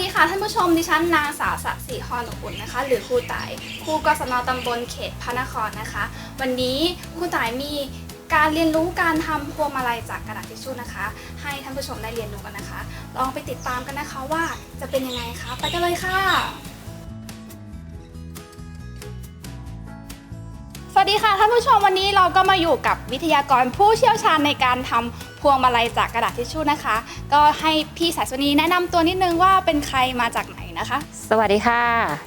ดีค่ะท่านผู้ชมดิฉันนางสาวสัสิฮอนอุ่นนะคะ หรือครูต่ายครูกศนตำบลเขตพระนครนะคะ วันนี้ครูต่ายมีการเรียนรู้การทำพวงมาลัยจากกระดาษทิชชู่นะคะ ให้ท่านผู้ชมได้เรียนรู้กันนะคะ ลองไปติดตามกันนะคะว่าจะเป็นยังไงคะไปกันเลยค่ะ ดีค่ะท่านผู้ชมวันนี้เราก็มาอยู่กับวิทยากรผู้เชี่ยวชาญในการทำพวงมาลัยจากกระดาษทิชชู่นะคะ ก็ให้พี่สายสนีแนะนำตัวนิดนึงว่าเป็นใครมาจากไหนนะคะ สวัสดีค่ะ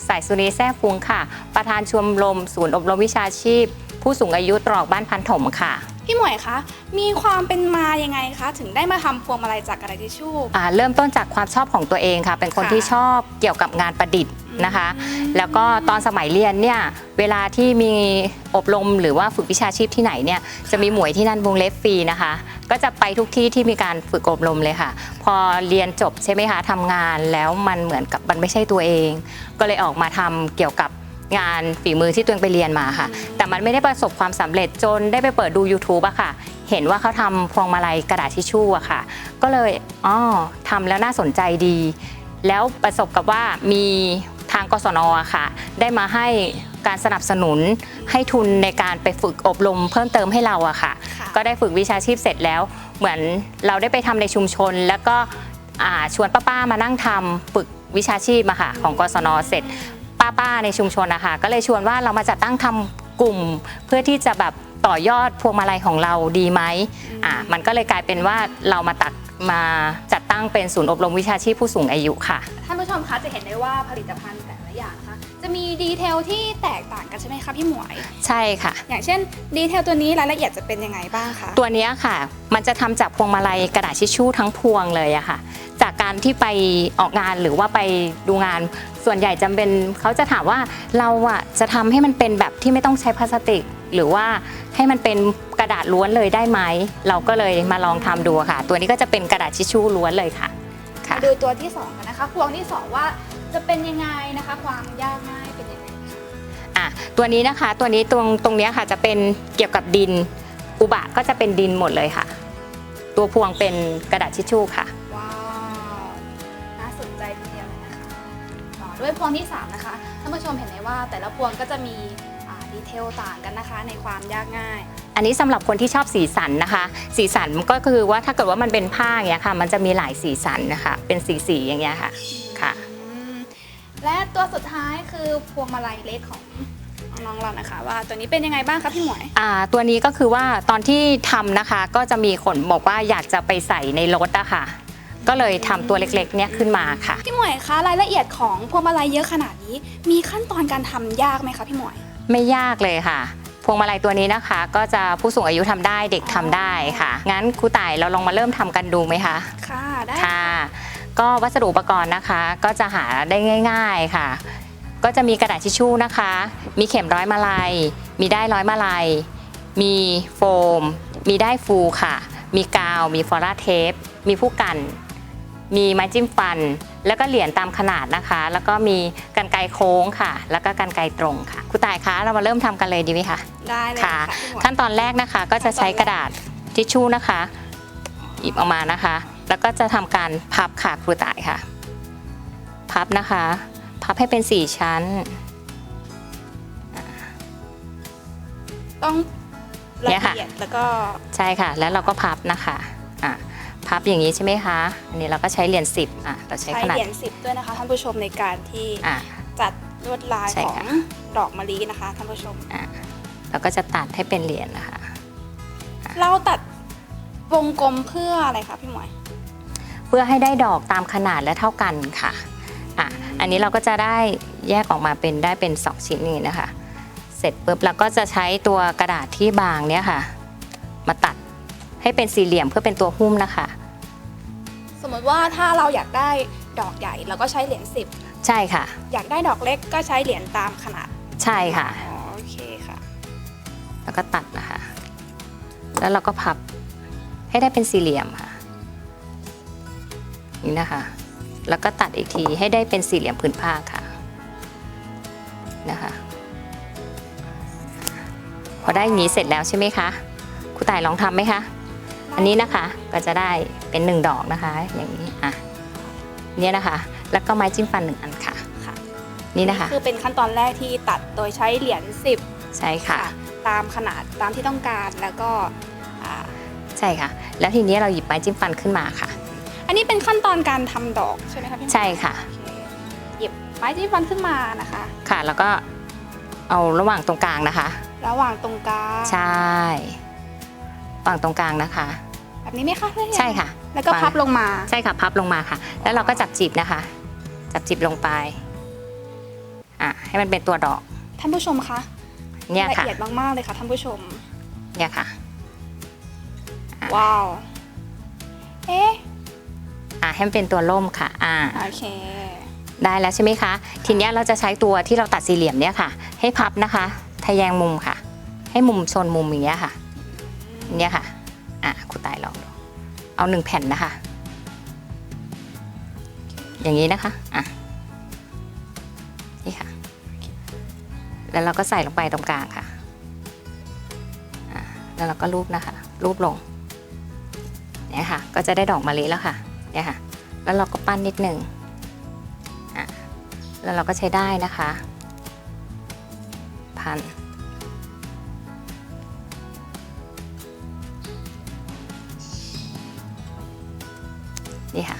สายสุนีแซ่ฟุงค่ะ ประธานชมรมศูนย์อบรมวิชาชีพ ผู้สูงอายุตรอกบ้านพันถมค่ะพี่หมวยคะมีความเป็นมายังไงคะ ถึงได้มาทำพวงมาลัยจากกระดาษทิชชู่ อ่าเริ่มต้นจากความชอบของตัวเองค่ะ เป็นคนค่ะ ที่ชอบเกี่ยวกับงานประดิษฐ์ นะคะ แล้วก็ตอนสมัยเรียนเนี่ยเวลาที่มีอบรมหรือว่าฝึกวิชาชีพที่ไหนเนี่ยจะมีหมวยที่นั่นวงเล็บฟรีนะคะ ก็จะไปทุกที่ที่มีการฝึกอบรมเลยค่ะ พอเรียนจบใช่ไหมคะทำงานแล้วมันเหมือนกับมันไม่ใช่ตัวเอง ก็เลยออกมาทำเกี่ยวกับงานฝีมือที่ตัวเองไปเรียนมาค่ะ แต่มันไม่ได้ประสบความสำเร็จจนได้ไปเปิดดู YouTube อะค่ะ เห็นว่าเขาทำพวงมาลัยกระดาษทิชชู่อะค่ะ ก็เลยอ๋อทำแล้วน่าสนใจดี แล้วประสบกับว่ามี ทางกศนอะค่ะ ได้มาให้การสนับสนุนให้ทุนในการไปฝึกอบรมเพิ่มเติมให้เราอะค่ะค่ะก็ได้ฝึกวิชาชีพเสร็จแล้ว เหมือนเราได้ไปทำในชุมชน แล้วก็อ่าชวนป้าๆมานั่งทำฝึกวิชาชีพอะค่ะของกศนเสร็จป้าๆในชุมชนนะคะก็เลยชวนว่าเรามาจัดตั้งทำกลุ่มเพื่อที่จะแบบต่อยอดพวงมาลัยของเราดีไหมอ่ามันก็เลยกลายเป็นว่าเรามาตัด มาจัดตั้งเป็นศูนย์อบรมวิชาชีพผู้สูงอายุค่ะ ท่านผู้ชมคะจะเห็นได้ว่าผลิตภัณฑ์แต่ละอย่างนะคะจะมีดีเทลที่แตกต่างกันใช่ไหมคะพี่หมวย ใช่ค่ะ อย่างเช่นดีเทลตัวนี้รายละเอียดจะเป็นยังไงบ้างคะตัวเนี้ยค่ะ มันจะทำจากพวงมาลัยกระดาษทิชชู่ทั้งพวงเลยอะค่ะ จากการที่ไปออกงานหรือว่าไปดูงาน ส่วนใหญ่จำเป็นเขาจะถามว่าเราอะจะทำให้มันเป็นแบบที่ไม่ต้องใช้พลาสติก หรือว่าให้มันเป็นกระดาษล้วนเลยได้ไหม เราก็เลยมาลองทำดูค่ะ ตัวนี้ก็จะเป็นกระดาษทิชชู่ล้วนเลยค่ะค่ะมาดูตัวที่สองกันนะคะพวงที่สองว่าจะเป็นยังไงนะคะ ความยากง่ายเป็นยังไงคะอะตัวนี้นะคะตัวนี้ตรงตรงเนี้ยค่ะจะเป็นเกี่ยวกับดินอุบะก็จะเป็นดินหมดเลยค่ะ ตัวพวงเป็นกระดาษทิชชู่ค่ะว้าวน่าสนใจทีเดียวเลยนะคะต่อด้วยพวงที่ 3 นะคะท่านผู้ชมเห็นไหมว่าแต่ละพวงก็จะมีอ่า ดีเทลต่างกันนะคะ ในความยากง่าย อันนี้สำหรับคนที่ชอบสีสันนะคะ สีสันก็คือว่าถ้าเกิดว่ามันเป็นผ้าอย่างเงี้ยค่ะ มันจะมีหลายสีสันนะคะ เป็นสีสีๆอย่างเงี้ยค่ะค่ะอืมและตัวสุดท้ายคือพวงมาลัยเล็กของน้องๆเรานะคะว่าตัวนี้เป็นยังไงบ้างคะพี่หมวยอ่าตัวนี้ก็คือว่าตอนที่ทำนะคะก็จะมีคนบอกว่าอยากจะไปใส่ในรถอะค่ะ ก็เลยทำตัวเล็กๆเนี้ยขึ้นมาค่ะพี่หมวยคะรายละเอียดของพวงมาลัยเยอะขนาดนี้ มีขั้นตอนการทำยากไหมคะพี่หมวย ไม่ยากเลยค่ะ พวงมาลัยตัวนี้นะคะ ก็จะผู้สูงอายุทำได้เด็กทำได้ค่ะ งั้นครูต่ายเราลองมาเริ่มทำกันดูไหมคะ ค่ะได้ค่ะ ก็วัสดุอุปกรณ์นะคะ ก็จะหาได้ง่าย ๆค่ะ ก็จะมีกระดาษทิชชู่นะคะ มีเข็มร้อยมาลัย มีได้ายร้อยมาลัย มีโฟม มีได้ายฟูค่ะ มีกาว มีฟอราเทป มีผู้กัน มีไม้จิ้มฟัน แล้วก็เหรียญตามขนาดนะคะ แล้วก็มีกันไกรโค้งค่ะ แล้วก็กันไกรตรงค่ะครูต่ายคะเรามาเริ่มทำกันเลยดีไหมคะได้เลยค่ะค่ะพี่หมวยขั้นตอนแรกนะคะก็จะใช้กระดาษทิชชู่นะคะหยิบออกมานะคะ แล้วก็จะทำการพับค่ะครูต่ายค่ะ พับนะคะ พับให้เป็นสี่ชั้น ต้องละเนี่ยค่ะเอียดแล้วก็ใช่ค่ะ แล้วเราก็พับนะคะอะ พับอย่างนี้ใช่ไหมคะ อันนี้เราก็ใช้เหรียญสิบอะเราใช้ใช้ขนาดเหรียญสิบด้วยนะคะท่านผู้ชมในการที่อะ จัดลวดลายใช่ของค่ะ ดอกมะลินะคะท่านผู้ชมเราก็จะตัดให้เป็นเหรียญนะคะ เราตัดวงกลมเพื่ออะไรคะพี่หมวย เพื่อให้ได้ดอกตามขนาดและเท่ากันค่ะอะ อันนี้เราก็จะได้แยกออกมาเป็นได้เป็น 2 ชิ้นนี้นะคะ เสร็จปุ๊บเราก็จะใช้ตัวกระดาษที่บางเนี้ยค่ะ มาตัด ให้เป็นสี่เหลี่ยมเพื่อเป็นตัวหุ้มนะคะ สมมติว่าถ้าเราอยากได้ดอกใหญ่เราก็ใช้เหรียญสิบใช่ค่ะ อยากได้ดอกเล็กก็ใช้เหรียญตามขนาดใช่ค่ะอ๋อโอเคค่ะ แล้วก็ตัดนะคะ แล้วเราก็พับให้ได้เป็นสี่เหลี่ยมค่ะนี่นะคะ แล้วก็ตัดอีกทีให้ได้เป็นสี่เหลี่ยมผืนผ้าค่ะนะคะ พอได้อย่างนี้เสร็จแล้วใช่ไหมคะครูต่ายลองทำไหมคะ อันนี้นะคะก็จะได้เป็นหนึ่งดอกนะคะ อย่างนี้อะเนี่ยนะคะ แล้วก็ไม้จิ้มฟันหนึ่งอันค่ะค่ะนี่นะคะคือเป็นขั้นตอนแรกที่ตัดโดยใช้เหรียญสิบใช่ค่ะ ตามขนาดตามที่ต้องการแล้วก็อ่าใช่ค่ะ แล้วทีนี้เราหยิบไม้จิ้มฟันขึ้นมาค่ะ อันนี้เป็นขั้นตอนการทำดอกใช่ไหมคะพี่หมอใช่ค่ะโอเคหยิบไม้จิ้มฟันขึ้นมานะคะ ค่ะแล้วก็เอาระหว่างตรงกลางนะคะ ระหว่างตรงกลางใช่ระห ว่างตรงกลางนะคะ แบบนี้ไหมคะเพื่อนใช่ค่ะ แล้วก็พับลงมา ใช่ค่ะพับลงมาค่ะ แล้วเราก็จับจีบนะคะ จับจีบลงไปอะให้มันเป็นตัวดอก ท่านผู้ชมคะเนี่ยละค่ะเอียดมากๆเลยค่ะท่านผู้ชม เนี่ยค่ะอะ ว้าว เอ๊ะอะให้มันเป็นตัวล่มค่ะ อ่าโอเคได้แล้วใช่ไหมคะ ทีเนี้ยเราจะใช้ตัวที่เราตัดสี่เหลี่ยมเนี่ยค่ะ ให้พับนะคะ ทะแยงมุมค่ะ ให้มุมชนมุมอย่างเงี้ยค่ะ เนี่ยค่ะ อะคุณตายลองดูเอาหนึ่งแผ่นนะคะ อย่างนี้นะคะ อะ นี่ค่ะ แล้วเราก็ใส่ลงไปตรงกลางค่ะ อะ แล้วเราก็รูปนะคะ รูปลง เนี่ยค่ะ ก็จะได้ดอกมะลิแล้วค่ะ เนี่ยค่ะ แล้วเราก็ปั้นนิดหนึ่งอะแล้วเราก็ใช้ได้นะคะ พัน นี่ค่ะ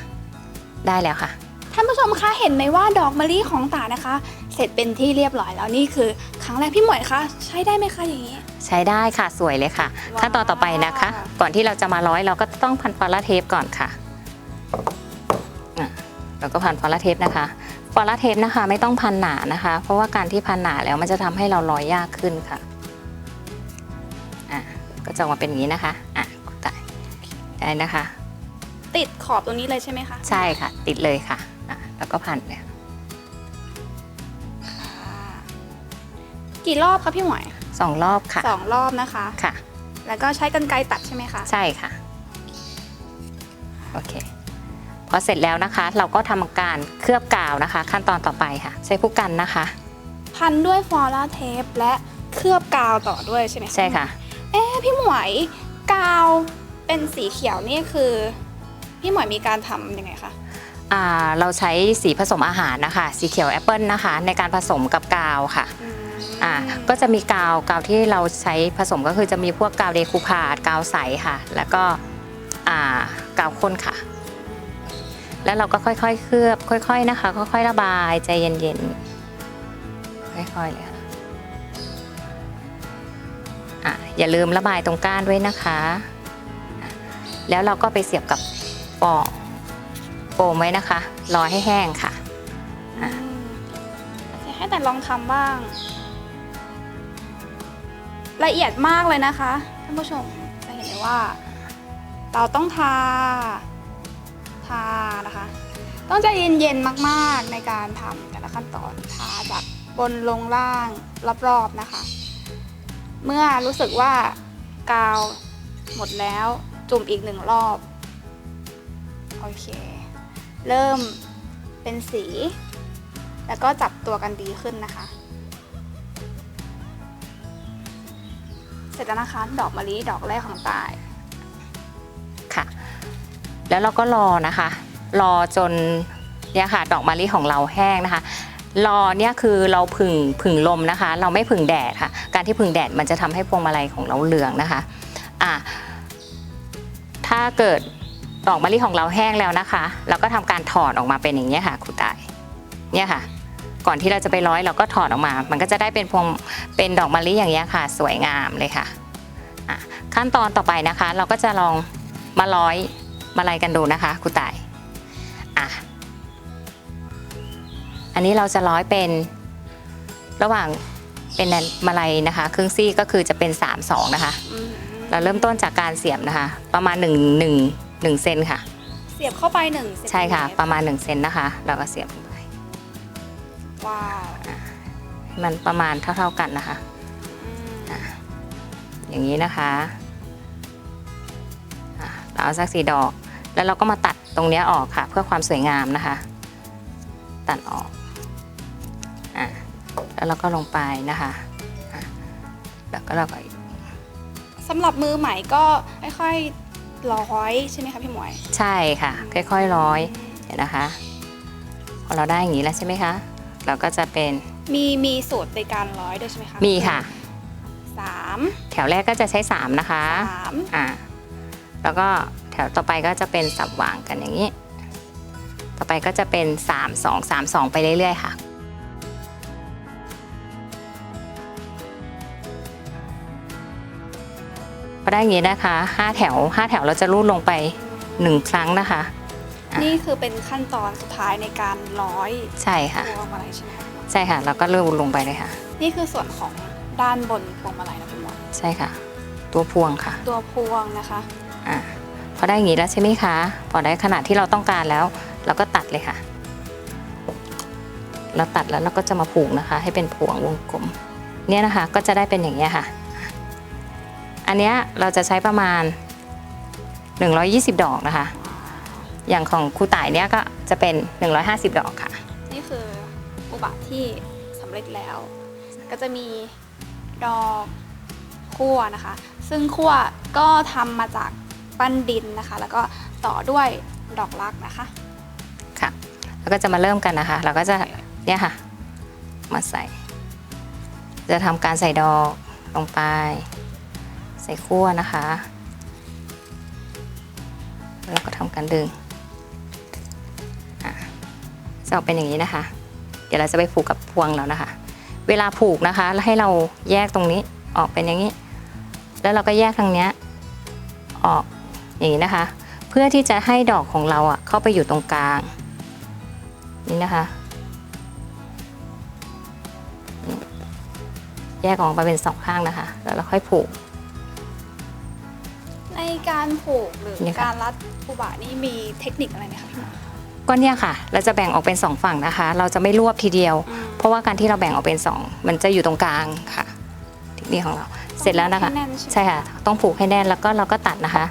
ได้แล้วค่ะ ท่านผู้ชมคะเห็นไหมว่าดอกมะลิของตานะคะ เสร็จเป็นที่เรียบร้อยแล้วนี่คือ ครั้งแรกพี่หมวยคะใช้ได้ไหมคะอย่างนี้ ใช้ได้ค่ะสวยเลยค่ะ ว้าว ขั้นตอนต่อไปนะคะ ก่อนที่เราจะมาร้อยเราก็ต้องพันฟอลลาเทปก่อนค่ะอะเราก็พันฟอลลาเทปนะคะฟอลลาเทปนะคะ ไม่ต้องพันหนานะคะ เพราะว่าการที่พันหนาแล้วมันจะทำให้เราร้อยยากขึ้นค่ะอะก็จะออกมาเป็นอย่างนี้นะคะอะได้ได้นะคะ ติดขอบตรงนี้เลยใช่ไหมคะใช่ค่ะ ติดเลยค่ะอะ แล้วก็พันเลยอ่ากี่รอบคะพี่หมวยสองรอบค่ะสองรอบนะคะ ค่ะ แล้วก็ใช้กรรไกรตัดใช่ไหมคะใช่ค่ะโอเคพอเสร็จแล้วนะคะ เราก็ทำการเคลือบกาวนะคะ ขั้นตอนต่อไปค่ะ ใช้ผู้กันนะคะ พันด้วยฟอลาเทปและเคลือบกาวต่อด้วยใช่ไหมใช่ค่ะ เอ๊ะพี่หมวยกาวเป็นสีเขียวนี่คือ พี่หมวยมีการทำยังไงคะ อ่าเราใช้สีผสมอาหารนะคะ สีเขียวแอปเปิลนะคะ ในการผสมกับกาวค่ะอืมอ่าก็จะมีกาวกาวที่เราใช้ผสมก็คือจะมีพวกกาวเดคูพาดกาวใสค่ะ แล้วก็อ่ากาวข้นค่ะ แล้วเราก็ค่อยๆ เคลือบ ค่อย ๆนะคะ ค่อยๆระบายใจเย็นๆค่อยๆเลยค่ะอะอย่าลืมระบายตรงก้านด้วยนะคะอะแล้วเราก็ไปเสียบกับ ปอกโฟมไว้นะคะ รอให้แห้งค่ะอะอยากให้แต่ลองทำบ้าง ละเอียดมากเลยนะคะท่านผู้ชมจะเห็นได้ว่า เราต้องทา ทานะคะ ต้องใจเย็นๆมากๆในการทำแต่ละขั้นตอนทาจากบนลงล่างรอบๆนะคะ เมื่อรู้สึกว่ากาวหมดแล้วจุ่มอีกหนึ่งรอบ โอเค เริ่มเป็นสี แล้วก็จับตัวกันดีขึ้นนะคะ เสร็จแล้วนะคะ ดอกมะลิดอกแรกของตายค่ะ แล้วเราก็รอนะคะ รอจนเนี่ยค่ะดอกมะลิของเราแห้งนะคะรอเนี่ยคือเราผึ่งผึ่งลมนะคะ เราไม่ผึ่งแดดค่ะ การที่ผึ่งแดดมันจะทำให้พวงมาลัยของเราเหลืองนะคะอะถ้าเกิด ดอกมะลิของเราแห้งแล้วนะคะ เราก็ทำการถอดออกมาเป็นอย่างนี้ค่ะครูตายเนี่ยค่ะ ก่อนที่เราจะไปร้อยเราก็ถอดออกมา มันก็จะได้เป็นพวงเป็นดอกมะลิอย่างเงี้ค่ะ สวยงามเลยค่ะขั้นตอนต่อไปนะคะ เราก็จะลองมาร้อยมาลัยกันดูนะคะครูต่ายอะอันนี้เราจะร้อยเป็นระหว่างเป็นมาลัยนะคะ ครึ่งซี่ก็คือจะเป็น3 2นะคะ เราเริ่มต้นจากการเสียบนะคะ ประมาณ 1 1 1เซนค่ะ เสียบเข้าไปหนึ่งเซนติเมตรใช่ค่ะ ประมาณ1เซนนะคะ เราก็เสียบลงไปว้าวให้มันประมาณเท่า ๆกันนะคะ อืมอย่างนี้นะคะอะเราเอาสักสีดอก แล้วเราก็มาตัดตรงเนี้ยออกค่ะ เพื่อความสวยงามนะคะ ตัดออกอะแล้วเราก็ลงไปนะคะอะแล้วก็เราก็สำหรับมือใหม่ก็ค่อยๆ ร้อยใช่ไหมคะพี่หมวย ใช่ค่ะ ค่อยๆร้อยเห็นนะคะพอเราได้อย่างนี้แล้วใช่ไหมคะ เราก็จะเป็นมีมีสูตรในการร้อยด้วยใช่ไหมคะมีค่ะสามแถวแรกก็จะใช้3นะคะสามอ่าแล้วก็แถวต่อไปก็จะเป็นสับวางกันอย่างนี้ ต่อไปก็จะเป็น3 2 3 2ไปเรื่อยๆค่ะ ได้อย่างนี้นะคะ 5 แถว 5 แถวเราจะรูดลงไป 1 ครั้งนะคะอะนี่คือเป็นขั้นตอนสุดท้ายในการร้อยใช่ค่ะ พวงมาลัยใช่ไหมคะใช่ค่ะแล้วก็รูดลงไปเลยค่ะ นี่คือส่วนของด้านบนพวงมาลัยนะพี่หมวยใช่ค่ะ ตัวพวงค่ะตัวพวงนะคะ อะพอได้อย่างนี้แล้วใช่ไหมคะ พอได้ขนาดที่เราต้องการแล้ว เราก็ตัดเลยค่ะ เราตัดแล้วเราก็จะมาผูกนะคะ ให้เป็นพวงวงกลม เนี่ยนะคะก็จะได้เป็นอย่างนี้ยค่ะ อันเนี้ยเราจะใช้ประมาณ 120 ดอกนะคะ อย่างของครูต่ายเนี่ยก็จะเป็น 150 ดอกค่ะ นี่คืออุบะที่สำเร็จแล้ว ก็จะมีดอกขั้วนะคะ ซึ่งขั้วก็ทำมาจากปั้นดินนะคะ แล้วก็ต่อด้วยดอกรักนะคะค่ะ แล้วก็จะมาเริ่มกันนะคะ เราก็จะเนี่ยค่ะ มาใส่ จะทำการใส่ดอกลงไป ใส่ขั้วนะคะ แล้วก็ทำการดึงจะออกเป็นอย่างนี้นะคะ เดี๋ยวเราจะไปผูกกับพวงแล้วนะคะ เวลาผูกนะคะให้เราแยกตรงนี้ออกเป็นอย่างนี้ แล้วเราก็แยกทางเนี้ยออกอย่างนี้นะคะ เพื่อที่จะให้ดอกของเราอะเข้าไปอยู่ตรงกลาง นี่นะคะ แยกออกมาเป็นสองข้างนะคะ แล้วเราค่อยผูก การผูกหรือเนี่ยค่ะ การรัดอุบะนี่มีเทคนิคอะไรไหมคะพี่หมอก็เนี่ยค่ะ เราจะแบ่งออกเป็นสองฝั่งนะคะ เราจะไม่รวบทีเดียว อืมเพราะว่าการที่เราแบ่งออกเป็นสองมันจะอยู่ตรงกลางค่ะเทคนิคของเราเสร็จแล้วนะคะ ต้องให้แน่นใช่ไหมใช่ค่ะ ต้องผูกให้แน่นแล้วก็เราก็ตัดนะคะ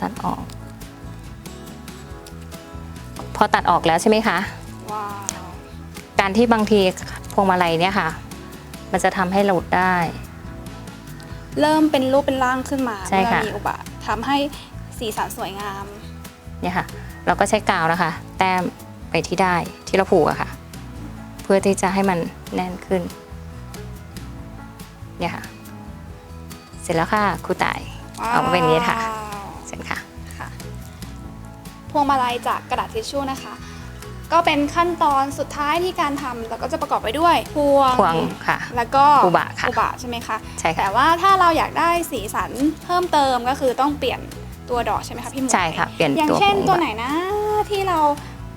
ตัดออก พอตัดออกแล้วใช่ไหมคะ ว้าวการที่บางทีพวงมาลัยเนี่ยค่ะ มันจะทำให้หลุดได้ เริ่มเป็นรูปเป็นร่างขึ้นมาใช่เมื่อค่ะ มีอุบะทำให้สีสันสวยงาม เนี่ยค่ะ เราก็ใช้กาวนะคะ แต้มไปที่ได้ที่เราผูกอะค่ะ เพื่อที่จะให้มันแน่นขึ้น เนี่ยค่ะ เสร็จแล้วค่ะครูต่ายออกมาเป็นอย่างนี้ค่ะ ว้าวเสร็จค่ะ ค่ะ พวงมาลัยจากกระดาษทิชชู่นะคะ ก็เป็นขั้นตอนสุดท้ายที่การทำแล้วก็จะประกอบไปด้วยพวงพวงค่ะ แล้วก็อุบะค่ะอุบะใช่ไหมคะใช่ค่ะ แต่ว่าถ้าเราอยากได้สีสันเพิ่มเติมก็คือต้องเปลี่ยนตัวดอกใช่ไหมคะพี่หมวยใช่ค่ะ เปลี่ยนอย่างตัวเช่นพงตัวไหนนะที่เรา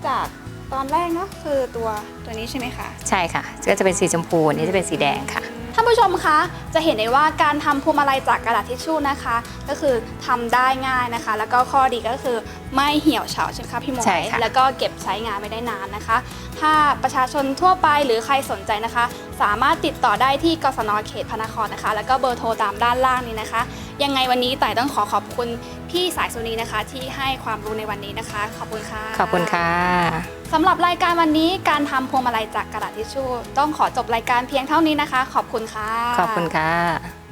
จากตอนแรกเนาะคือตัวตัวนี้ใช่ไหมคะ ใช่ค่ะ ก็จะเป็นสีชมพูอันนี้จะเป็นสีแดงค่ะ ท่านผู้ชมคะ จะเห็นได้ว่าการทำพวงมาลัยจากกระดาษทิชชู่นะคะ ก็คือทำได้ง่ายนะคะ แล้วก็ข้อดีก็คือไม่เหี่ยวเฉาใช่ไหมคะพี่หมวใช่ยค่ะ แล้วก็เก็บใช้งานไม่ได้นานนะคะ ถ้าประชาชนทั่วไปหรือใครสนใจนะคะ สามารถติดต่อได้ที่กศนเขตพระนครนะคะ แล้วก็เบอร์โทรตามด้านล่างนี้นะคะ ยังไงวันนี้ต่ายต้องขอขอบคุณพี่สายสุนีนะคะ ที่ให้ความรู้ในวันนี้นะคะ ขอบคุณค่ะ ขอบคุณค่ะ สำหรับรายการวันนี้การทำพวงมาลัยจากกระดาษทิชชู่ต้องขอจบรายการเพียงเท่านี้นะคะ ขอบคุณค่ะ ขอบคุณค่ะ